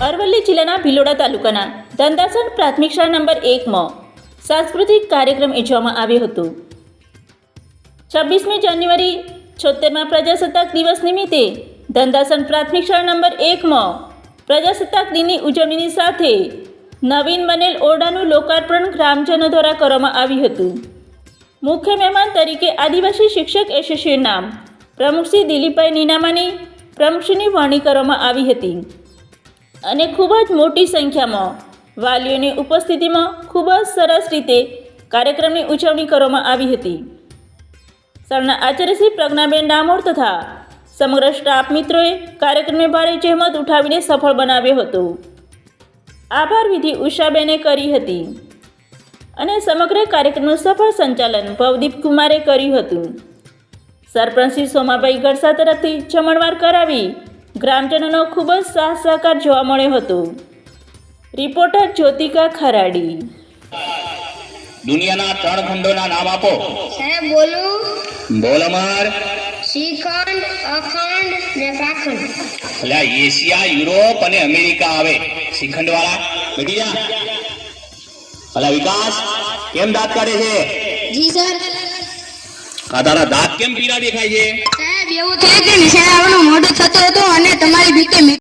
અરવલ્લી જિલ્લાના ભિલોડા તાલુકાના ધંધાસણ પ્રાથમિક શાળા નંબર એકમાં સાંસ્કૃતિક કાર્યક્રમ યોજવામાં આવ્યો હતો. છવ્વીસમી જાન્યુઆરી છોતેરમાં પ્રજાસત્તાક દિવસ નિમિત્તે ધંધાસણ પ્રાથમિક શાળા નંબર એકમાં પ્રજાસત્તાક દિનની ઉજવણીની સાથે નવીન બનેલ ઓરડાનું લોકાર્પણ ગ્રામજનો દ્વારા કરવામાં આવ્યું હતું. મુખ્ય મહેમાન તરીકે આદિવાસી શિક્ષક એસોસિએશનના પ્રમુખ શ્રી દિલીપભાઈ નીનામાની પ્રમુખશ્રીની વરણી કરવામાં આવી હતી. અને ખૂબ જ મોટી સંખ્યામાં વાલીઓની ઉપસ્થિતિમાં ખૂબ જ સરસ રીતે કાર્યક્રમની ઉજવણી કરવામાં આવી હતી. શાળાના આચાર્ય શ્રી પ્રજ્ઞાબેન ડામોર તથા સમગ્ર સ્ટાફ મિત્રોએ કાર્યક્રમને ભારે જહેમત ઉઠાવીને સફળ બનાવ્યો હતો. આભાર વિધિ ઉષાબેને કરી હતી અને સમગ્ર કાર્યક્રમનું સફળ સંચાલન ભવદીપ કુમારે કર્યું હતું. સરપંચ શ્રી સોમાભાઈ ગરસા તરફથી જમણવાર કરાવી ગ્રામજનોનો ખૂબ જ સાથ સહકાર જોવા મળ્યો હતો. રિપોર્ટર જ્યોતિકા ખરાડી. દુનિયાના ત્રણ ખંડોના નામ આપો. સાહેબ બોલું. બોલ અમાર. શ્રીખંડ અખંડ ને પાખંડ એટલે એશિયા યુરોપ અને અમેરિકા આવે. શ્રીખંડ વાળા બેઠી જા. અલા વિકાસ કેમ દાંત કાઢે છે? જી સર. આ તારા દાંત કેમ પીળા દેખાય છે? સાહેબ એવું થાય કે નિશાળાઓનું થતું હતો અને તમારી રીતે